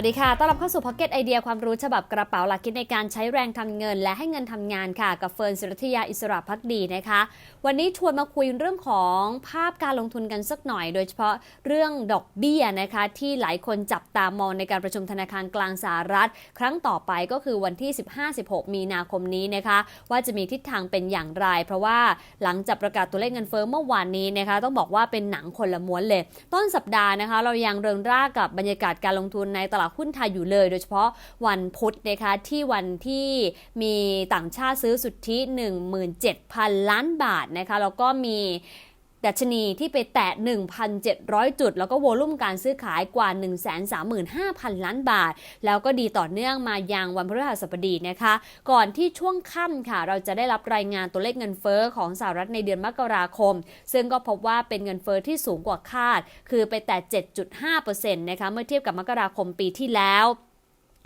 วัสดีค่ะ ต้อนรับเข้าสู่พ็อกเก็ตไอเดียความรู้ฉบับกระเป๋าหลักคิดในการใช้แรงทำเงิน และให้เงินทำงานค่ะ กับเฟิร์นศิรัทยาอิสระพักดีนะคะ วันนี้ชวนมาคุยเรื่องของภาพการลงทุนกันสักหน่อย โดยเฉพาะเรื่องดอกเบี้ยนะคะ ที่หลายคนจับตามองในการประชุมธนาคารกลางสหรัฐ ครั้งต่อไปก็คือวันที่ 15-16 มีนาคมนี้นะคะ ว่าจะมีทิศทางเป็นอย่างไร เพราะว่าหลังจากประกาศตัวเลขเงินเฟ้อเมื่อวานนี้นะคะ ต้องบอกว่าเป็นหนังคนละม้วนเลย ต้นสัปดาห์นะคะ เรายังเริงร่ากับบรรยากาศการลงทุนในตลาดหุ้นไทยอยู่เลย โดยเฉพาะวันพุธนะคะที่วันที่มีต่างชาติซื้อสุทธิ 17,000 ล้านบาทนะคะแล้วก็มี ดัชนีที่ไปแตะ 1,700 จุด แล้วก็โวลุ่มการซื้อขายกว่า 135,000 ล้านบาท แล้วก็ดีต่อเนื่องมายังวันพฤหัสบดีนะคะ ก่อนที่ช่วงค่ำค่ะ เราจะได้รับรายงานตัวเลขเงินเฟ้อของสหรัฐในเดือนมกราคม ซึ่งก็พบว่าเป็นเงินเฟ้อที่สูงกว่าคาด คือไปแต่ 7.5%นะคะ เมื่อเทียบกับมกราคมปีที่แล้ว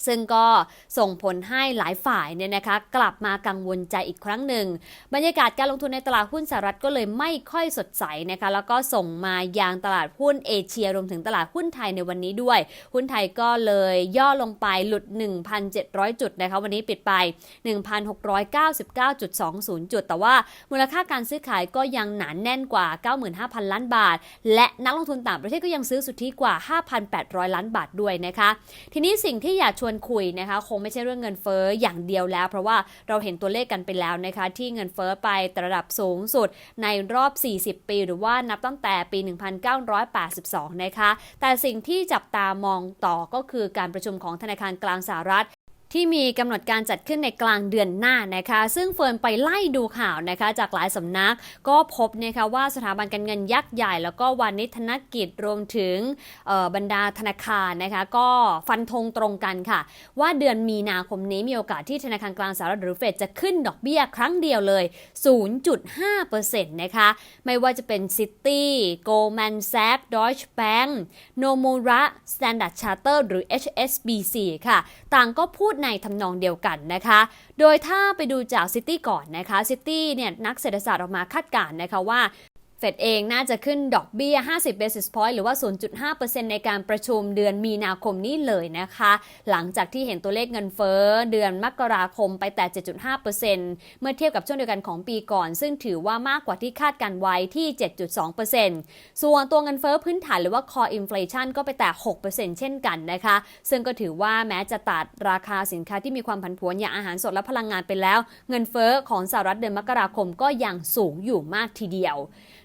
ซึ่งก็ส่งผลให้หลายฝ่ายเนี่ยนะคะ กลับมากังวลใจอีกครั้งหนึ่ง บรรยากาศการลงทุนในตลาดหุ้นสหรัฐก็เลยไม่ค่อยสดใสนะคะ แล้วก็ส่งมายังตลาดหุ้นเอเชียรวมถึงตลาดหุ้นไทยในวันนี้ด้วย หุ้นไทยก็เลยย่อลงไปหลุด 1,700 จุดนะคะ วันนี้ปิดไป 1,699.20 จุด แต่ว่ามูลค่าการซื้อขายก็ยังหนานแน่นกว่า 95,000 ล้านบาท และนักลงทุนต่างประเทศก็ยังซื้อสุทธิกว่า 5,800 ล้านบาทด้วยนะคะ ทีนี้สิ่งที่อยากวนคุยนะคะ คงไม่ใช่เรื่องเงินเฟ้ออย่างเดียวแล้ว เพราะว่าเราเห็นตัวเลขกันไปแล้วนะคะ ที่เงินเฟ้อไประดับสูงสุดในรอบ 40 ปี หรือว่านับตั้งแต่ปี 1982 นะคะ แต่สิ่งที่จับตามองต่อก็คือการประชุมของธนาคารกลางสหรัฐ ที่มีกำหนดการจัดขึ้นในกลางเดือนหน้านะคะ ซึ่งเฟิร์นไปไล่ดูข่าวนะคะ จากหลายสำนักก็พบนะคะว่าสถาบันการเงินยักษ์ใหญ่ แล้วก็วานิชธนกิจรวมถึงบรรดาธนาคารนะคะ ก็ฟันธงตรงกันค่ะ ว่าเดือนมีนาคมนี้มีโอกาสที่ธนาคารกลางสหรัฐหรือเฟดจะขึ้นดอกเบี้ยครั้งเดียวเลย 0.5%นะคะ ไม่ว่าจะเป็น City Goldman Sachs Deutsche Bank Nomura Standard Charter หรือ HSBC ค่ะ ต่างก็พูดในทำนองเดียวกันนะคะ โดยถ้าไปดูจากซิตี้ก่อนนะคะซิตี้เนี่ยนักเศรษฐศาสตร์ออกมาคาดการณ์นะคะว่า เฟดเองน่าจะขึ้นดอกเบี้ย 50 basis point หรือว่า 0.5%ในการประชุมเดือนมีนาคมนี้เลยนะคะ หลังจากที่เห็นตัวเลขเงินเฟ้อเดือนมกราคมไปแต่ 7.5%เมื่อเทียบกับช่วงเดียวกันของปีก่อน ซึ่งถือว่ามากกว่าที่คาดการไว้ที่ 7.2%ส่วนตัวเงินเฟ้อพื้นฐานหรือว่า core inflation ก็ไปแต่ 6%เช่นกันนะคะ ซึ่งก็ถือว่าแม้จะตัดราคาสินค้าที่มีความผันผวนอย่างอาหารสดและพลังงานไปแล้ว เงินเฟ้อของสหรัฐเดือนมกราคมก็ยังสูงอยู่มากทีเดียว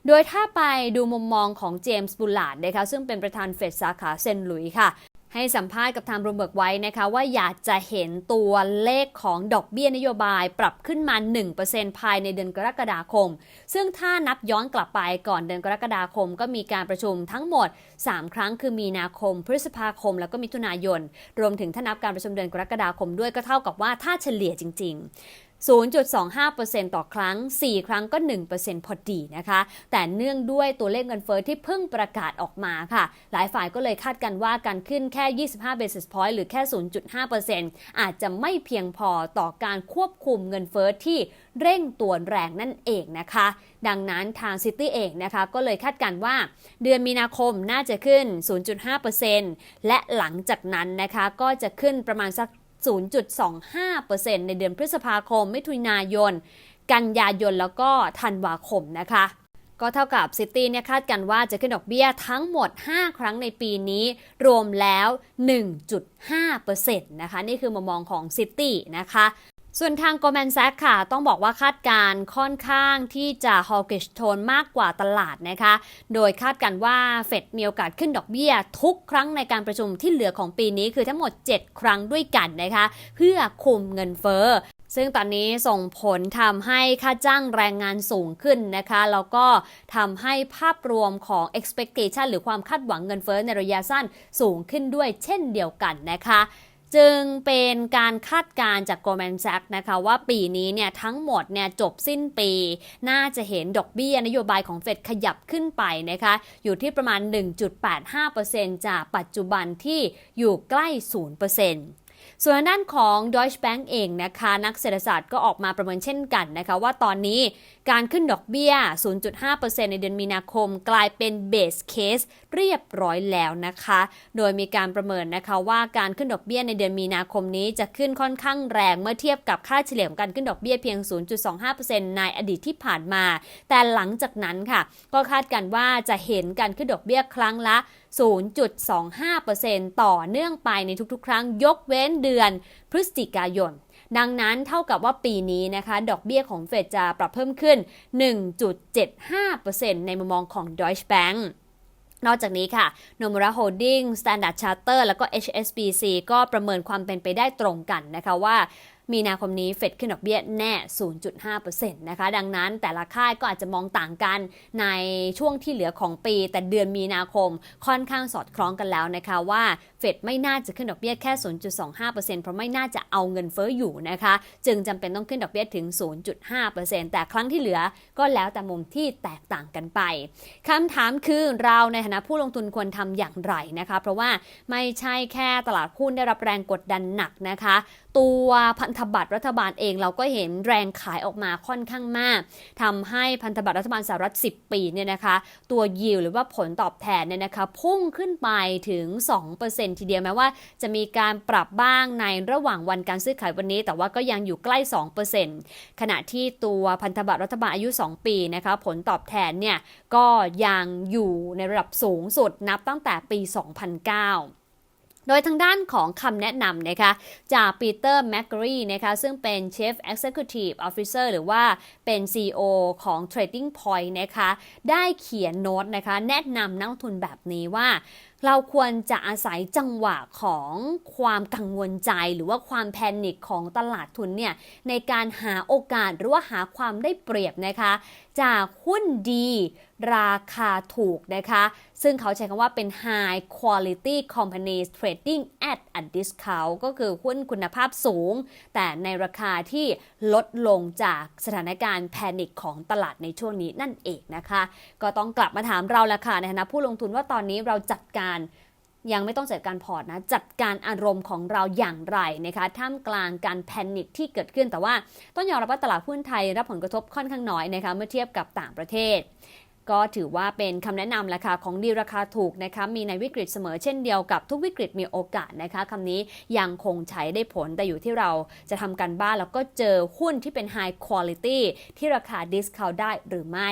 โดยถ้าไปดูมุมมองของเจมส์บุลลาร์ดนะคะซึ่งเป็นประธานเฟดสาขาเซนต์หลุยส์ค่ะให้สัมภาษณ์กับทางรูมเบิร์กไว้นะคะ ว่าอยากจะเห็นตัวเลขของดอกเบี้ยนโยบายปรับขึ้นมา 1%ภายในเดือนกรกฎาคม ซึ่งถ้านับย้อนกลับไปก่อนเดือนกรกฎาคม ก็มีการประชุมทั้งหมด 3 ครั้งคือมีนาคม พฤษภาคม แล้วก็มิถุนายน รวมถึงถ้านับการประชุมเดือนกรกฎาคมด้วยก็เท่ากับว่าถ้าเฉลี่ยจริงๆ 0.25%ต่อครั้ง 4 ครั้งก็ 1%พอดีนะคะ แต่เนื่องด้วยตัวเลขเงินเฟอ้อที่เพิ่งประกาศออกมาค่ะ หลายฝ่ายก็เลยคาดกันว่าการขึ้นแค่ 25 basis point หรือแค่ 0.5%อาจจะไม่เพียงพอต่อการควบคุมเงินเฟอ้อที่เร่งตัวแรงนั่นเองนะคะ ดังนั้นทางซิตี้เองนะคะก็เลยคาดการว่า เดือนมีนาคมน่าจะขึ้น 0.5%และหลังจากนั้นนะคะก็จะขึ้นประมาณสัก 0.25%ในเดือนพฤษภาคม มิถุนายน กันยายนแล้วก็ธันวาคมนะคะก็เท่ากับซิตี้เนี่ยคาดกันว่าจะขึ้นดอกเบี้ยทั้งหมด 5 ครั้งในปีนี้ รวมแล้ว 1.5%นะคะ นี่คือมุมมองของซิตี้นะคะ ส่วนทาง Goldman Sachs ค่ะ ต้องบอกว่าคาดการณ์ค่อนข้างที่จะ hawkish tone มากกว่าตลาดนะคะ โดยคาดการณ์ว่าเฟดมีโอกาสขึ้นดอกเบี้ย ทุกครั้งในการประชุมที่เหลือของปีนี้คือทั้งหมด 7 ครั้งด้วยกันนะคะ เพื่อคุมเงินเฟ้อซึ่งตอนนี้ส่งผลทำให้ค่าจ้างแรงงานสูงขึ้นนะคะ แล้วก็ทำให้ภาพรวมของ expectation หรือความคาดหวังเงินเฟ้อในระยะสั้นสูงขึ้นด้วยเช่นเดียวกันนะคะ จึงเป็นการคาดการจาก Goldman Sachs นะคะว่าปีนี้เนี่ยทั้งหมดเนี่ยจบสิ้นปี น่าจะเห็นดอกเบี้ยนโยบายของเฟดขยับขึ้นไปนะคะอยู่ที่ประมาณ 1.85%จากปัจจุบันที่อยู่ใกล้ 0%ส่วนด้านของ Deutsche Bank เองนะคะ นักเศรษฐศาสตร์ก็ออกมาประเมินเช่นกันนะคะ ว่าตอนนี้ การขึ้นดอกเบี้ย 0.5%ในเดือนมีนาคม กลายเป็นเบสเคสเรียบร้อยแล้วนะคะ โดยมีการประเมินนะคะว่าการขึ้นดอกเบี้ยในเดือนมีนาคมนี้จะขึ้นค่อนข้างแรงเมื่อเทียบกับค่าเฉลี่ยของการขึ้นดอกเบี้ยเพียง 0.25%ในอดีตที่ผ่านมา แต่หลังจากนั้นค่ะ ก็คาดกันว่าจะเห็นการขึ้นดอกเบี้ยครั้งละ 0.25%ต่อเนื่องไปในทุกๆ ครั้งยกเว้นเดือนพฤศจิกายน ดังนั้นเท่ากับว่าปีนี้นะคะ ดอกเบี้ยของเฟดจะปรับเพิ่มขึ้น 1.75%ในมุมมองของ Deutsche Bank นอกจากนี้ค่ะ Nomura Holding Standard Charter แล้วก็ HSBC ก็ประเมินความเป็นไปได้ตรงกันนะคะว่า มีนาคมนี้เฟดขึ้นดอกเบี้ยแน่ 0.5%นะคะ ดังนั้นแต่ละค่ายก็อาจจะมองต่างกันในช่วงที่เหลือของปี แต่เดือนมีนาคมค่อนข้างสอดคล้องกันแล้วนะคะว่าเฟดไม่น่าจะขึ้นดอกเบี้ยแค่ 0.25%เพราะไม่น่าจะเอาเงินเฟ้ออยู่นะคะ จึงจำเป็นต้องขึ้นดอกเบี้ยถึง 0.5%แต่ครั้งที่เหลือก็แล้วแต่มุมที่แตกต่างกันไปคำถามคือเราในฐานะผู้ลงทุนควรทำอย่างไรนะคะ เพราะว่าไม่ใช่แค่ตลาดหุ้นได้รับแรงกดดันหนักนะคะ ตัวพันธบัตรรัฐบาลเองเราก็เห็นแรงขายออกมาค่อนข้างมากทำให้พันธบัตรรัฐบาลสหรัฐ 10 ปีเนี่ยนะคะ ตัวยิวหรือว่าผลตอบแทนเนี่ยนะคะพุ่งขึ้นไปถึง 2%ทีเดียวแม้ว่า จะมีการปรับบ้างในระหว่างวันการซื้อขายวันนี้ แต่ว่าก็ยังอยู่ใกล้ 2%ขณะที่ตัวพันธบัตรรัฐบาลอายุ 2 ปีนะคะผลตอบแทนเนี่ยก็ยังอยู่ในระดับสูงสุดนับตั้งแต่ปี 2009 โดยทางด้านของคำแนะนำนะคะจากปีเตอร์แมคกรีนะคะซึ่งเป็น Chief Executive Officer หรือว่าเป็น CEO ของ Trading Point นะคะได้เขียนโน้ตนะคะแนะนำนักทุนแบบนี้ว่าเราควรจะอาศัยจังหวะของความกังวลใจหรือว่าความแพนิคของตลาดทุนเนี่ยในการหาโอกาสหรือว่าหาความได้เปรียบนะคะ จากหุ้นดีราคาถูกนะคะ ซึ่งเขาใช้คำว่าเป็น high quality companies trading at a discount ก็คือหุ้นคุณภาพสูง แต่ในราคาที่ลดลงจากสถานการณ์แพนิคของตลาดในช่วงนี้นั่นเองนะคะ ก็ต้องกลับมาถามเราละค่ะในฐานะผู้ลงทุนว่าตอนนี้เราจัดการยังไม่ต้องจัดการพอร์ตนะ จัดการอารมณ์ของเราอย่างไรนะคะท่ามกลางการแพนิคที่เกิดขึ้นแต่ว่าต้องยอมรับว่าตลาดหุ้นไทยรับผลกระทบค่อนข้างน้อยนะคะเมื่อเทียบกับต่างประเทศ ก็ถือว่าเป็นคำแนะนำแหละค่ะของดีราคาถูกนะคะมีในวิกฤตเสมอเช่นเดียวกับทุกวิกฤตมีโอกาสนะคะคำนี้ยังคงใช้ได้ผลแต่อยู่ที่เราจะทำกันบ้านแล้วก็เจอหุ้นที่เป็น High Quality ที่ราคา Discount ได้หรือไม่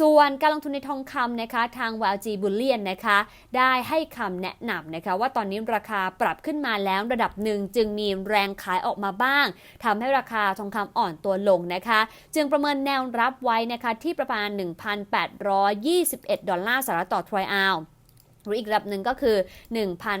ส่วนการลงทุนในทองคำนะคะทาง YG Bullion นะคะได้ให้คำแนะนำนะคะว่าตอนนี้ราคาปรับขึ้นมาแล้วระดับหนึ่งจึงมีแรงขายออกมาบ้างทำให้ราคาทองคำอ่อนตัวลงนะคะ จึงประเมินแนวรับไว้นะคะที่ประมาณ1,821 ดอลลาร์สหรัฐต่อทรอยออนซ์หรืออีกระดับหนึ่งก็คือ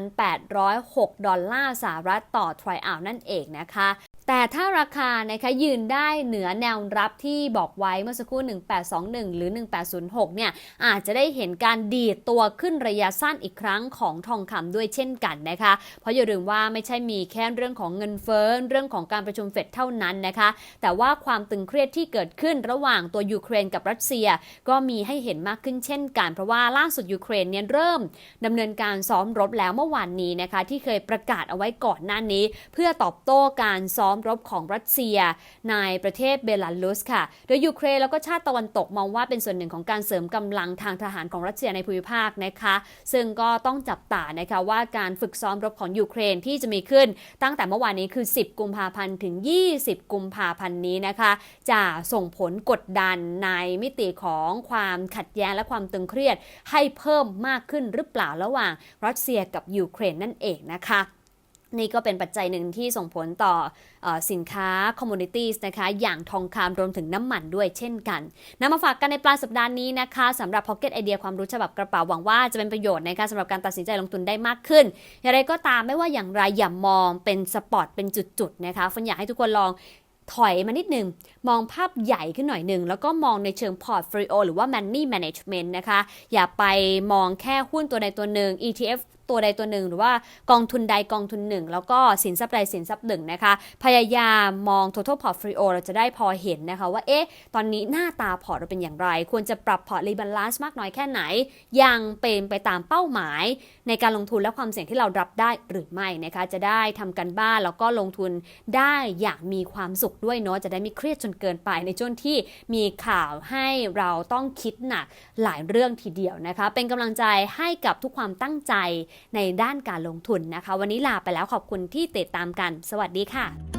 1,806 ดอลลาร์สหรัฐต่อทรอยออนซ์นั่นเองนะคะ แต่ถ้าราคานะคะยืนได้เหนือแนวรับที่บอกไว้เมื่อสักครู่ 1821 หรือ 1806 เนี่ยอาจจะได้เห็นการดีดตัวขึ้นระยะสั้นอีกครั้งของทองคำด้วยเช่นกันนะคะ เพราะอย่าลืมว่าไม่ใช่มีแค่เรื่องของเงินเฟ้อเรื่องของการประชุมเฟดเท่านั้นนะคะ แต่ว่าความตึงเครียดที่เกิดขึ้นระหว่างตัวยูเครนกับรัสเซีย ก็มีให้เห็นมากขึ้นเช่นกันเพราะว่าล่าสุดยูเครนเนี่ยเริ่มดำเนินการซ้อมรบแล้วเมื่อวานนี้นะคะที่เคยประกาศเอาไว้ก่อนหน้านี้ เพื่อตอบโต้การซ้อมรบของรัสเซีย ในประเทศเบลารุสค่ะ โดยยูเครนแล้วก็ชาติตะวันตกมองว่าเป็นส่วนหนึ่งของการเสริมกำลังทางทหารของรัสเซียในภูมิภาคนะคะ ซึ่งก็ต้องจับตานะคะว่าการฝึกซ้อมรบของยูเครนที่จะมีขึ้น ตั้งแต่เมื่อวานนี้คือ 10 กุมภาพันธ์ถึง 20 กุมภาพันธ์นี้นะคะ จะส่งผลกดดันในมิติของความขัดแย้งและความตึงเครียดให้เพิ่มมากขึ้นหรือเปล่าระหว่างรัสเซียกับยูเครนนั่นเองนะคะ นี่ก็เป็นปัจจัยหนึ่งที่ส่งผลต่ออสินค้า commodities นะคะ อย่างทองคำรวมถึงน้ำมันด้วยเช่นกันนำมาฝากกันในปลายสัปดาห์นี้นะคะสำหรับ Pocket ไอเดียความรู้ฉบับกระเป๋าหวังว่าจะเป็นประโยชน์ในการสำหรับการตัดสินใจลงทุนได้มากขึ้น อย่างไรก็ตามไม่ว่าอย่างไรอย่ามองเป็นสปอตเป็นจุดๆนะคะฟันอยากให้ทุกคนลองถอยมานิดหนึ่ง มองภาพใหญ่ขึ้นหน่อยหนึ่ง แล้วก็มองในเชิงพอร์ต o l i o หรือว่า money management นะคะ อย่าไปมองแค่หุ้นตัวใดตัวหนึ่ง ETF ตัวใดตัวหนึ่ง หรือว่ากองทุนใดกองทุนหนึ่ง แล้วก็สินทรัพย์ใดสินทรัพย์หนึ่งนะคะ พยายามมอง total portfolio เราจะได้พอเห็นนะคะว่าเอ๊ะตอนนี้หน้าตาพอร์ตเราเป็นอย่างไร ควรจะปรับพอร์ตรีบาลานซ์มากน้อยแค่ไหน ยังเป็นไปตามเป้าหมาย ในการลงทุนและความเสี่ยงที่เรารับได้หรือไม่นะคะจะได้ทำกันบ้านแล้วก็ลงทุนได้อย่างมีความสุขด้วยเนาะจะได้ไม่เครียดจนเกินไปในช่วงที่มีข่าวให้เราต้องคิดหนักหลายเรื่องทีเดียวนะคะ เป็นกำลังใจให้กับทุกความตั้งใจในด้านการลงทุนนะคะ วันนี้ลาไปแล้วขอบคุณที่ติดตามกัน สวัสดีค่ะ